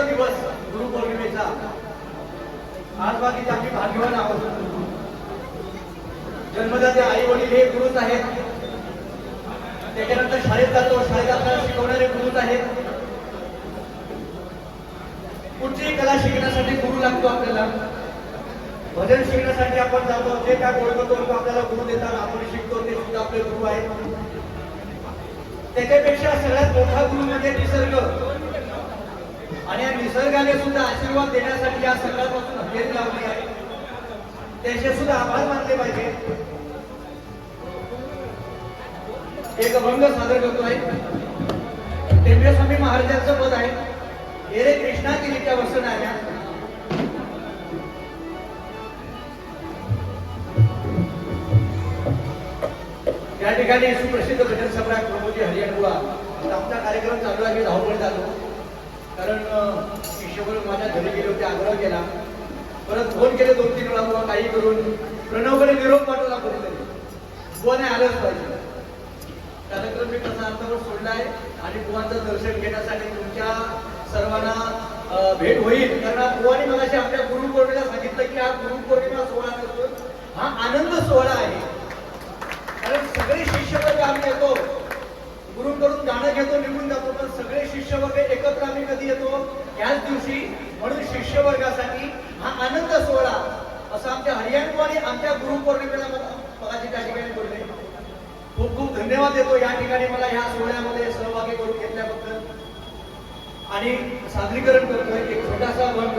ठिकाणी आज हा पवित्र दिवस गुरुपौर्णिमेचा आज बाकीचे आम्ही भाग्यवान आहोत. जन्मदाते आई वडील हे गुरुच आहेत. त्याच्यानंतर शाळेत जातो. शाळेत आपल्याला शिकवणारे गुरुच आहेत. कुठचीही कला शिकण्यासाठी गुरु लागतो आपल्याला. भजन शिकण्यासाठी आपण जातो. जे काय बोलतो लोक आपल्याला गुरु देतात. आपण शिकतो ते सुद्धा आपले गुरु आहेत. त्याच्यापेक्षा सगळ्यात मोठा गुरु म्हणजे निसर्ग. आणि या निसर्गाने सुद्धा आशीर्वाद देण्यासाठी या सगळ्यापासून हजेरी लावली आहे. त्याचे सुद्धा आभार मानले पाहिजे. एक अभंग सादर करतो आहे. टेंबे स्वामी महाराजांचं पद आहे. हे कृष्णा कृष्णा तिच्या वसणाऱ्या या ठिकाणी सुप्रसिद्ध भजन सम्राट प्रभूजी हरियाणा आमचा कार्यक्रम चालू आहे मी धावपळ झालो कारण अं, माझ्या घरी गेले होते आग्रह केला. परत फोन केले दोन तीन वेळा बुवा काही करून. प्रणवकडे निरोप पाठवला कोणीतरी नाही आलंच पाहिजे. कार्यक्रम मी कसा अर्धवट सोडला आहे आणि बुवांचं दर्शन घेण्यासाठी तुमच्या सर्वांना भेट होईल. कारण बुवाने मगाशी आपल्या गुरुपौर्णिमेला सांगितलं की हा गुरुपौर्णिमा सोहळा नसून हा आनंद सोहळा आहे. कारण सगळे शिष्यवर्ग आम्ही येतो. गुरुकडून गाणं घेतो निघून जातो. पण सगळे शिष्यवर्ग एकत्र आम्ही कधी येतो? याच दिवशी म्हणून शिष्यवर्गासाठी हा आनंद सोहळा असं आमच्या हरियाणवाणी आमच्या गुरुपौर्णिमेला मला त्या ठिकाणी बोलले. खूप खूप धन्यवाद देतो या ठिकाणी मला ह्या सोहळ्यामध्ये सहभागी करून घेतल्याबद्दल. आणि सादरीकरण करतोय एक छोटासा वर्ग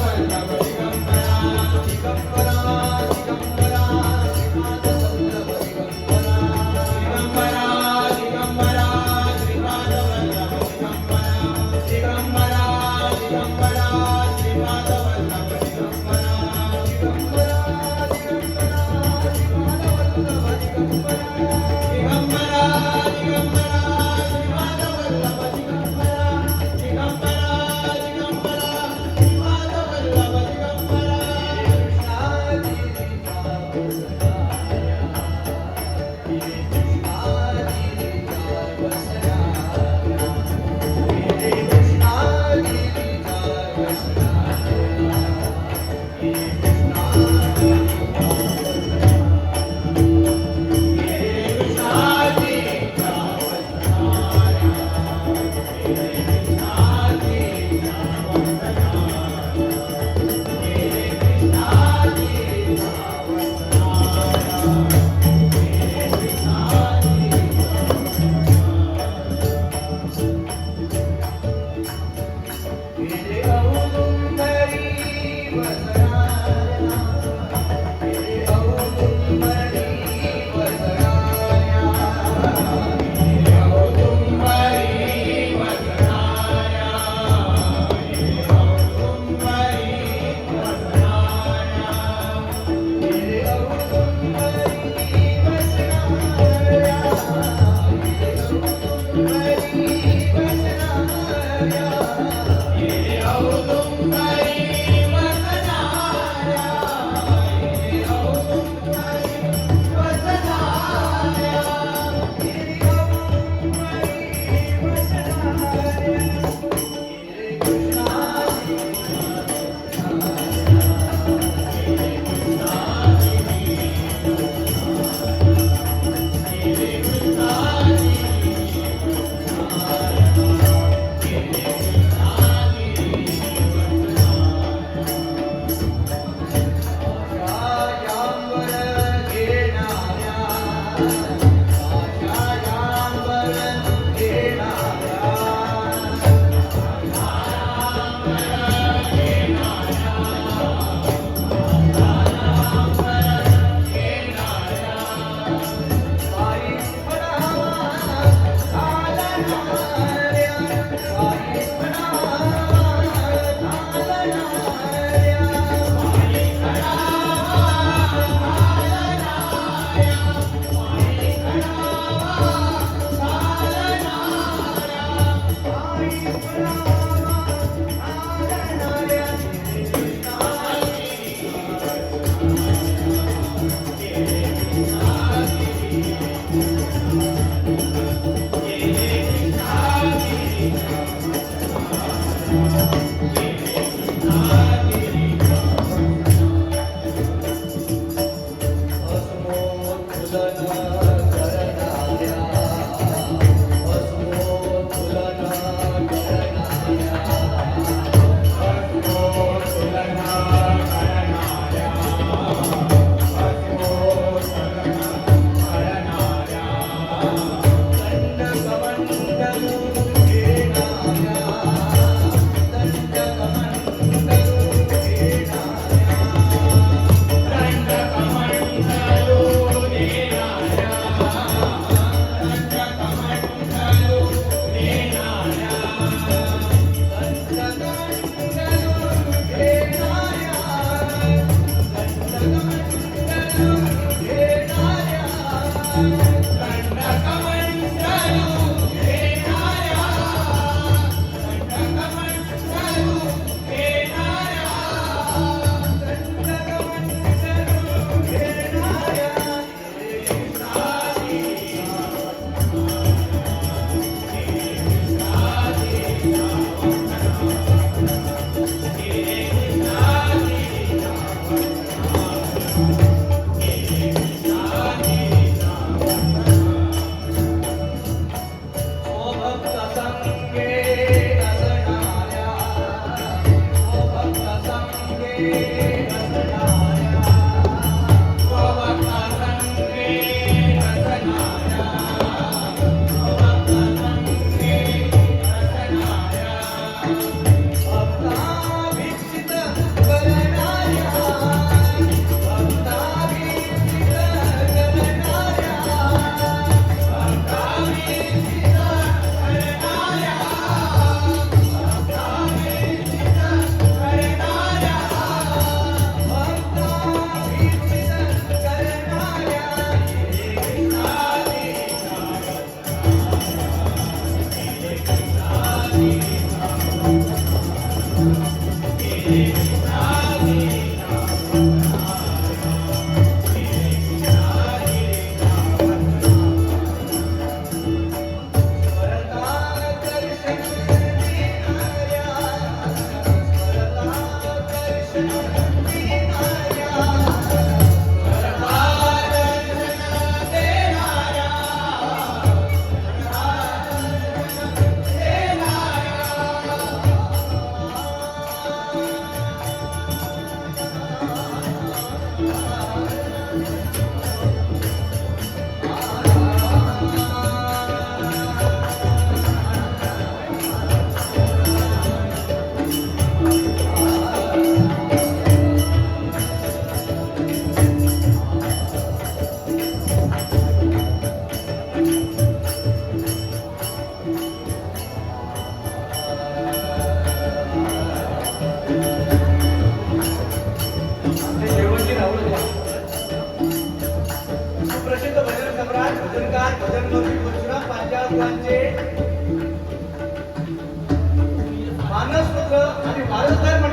lugar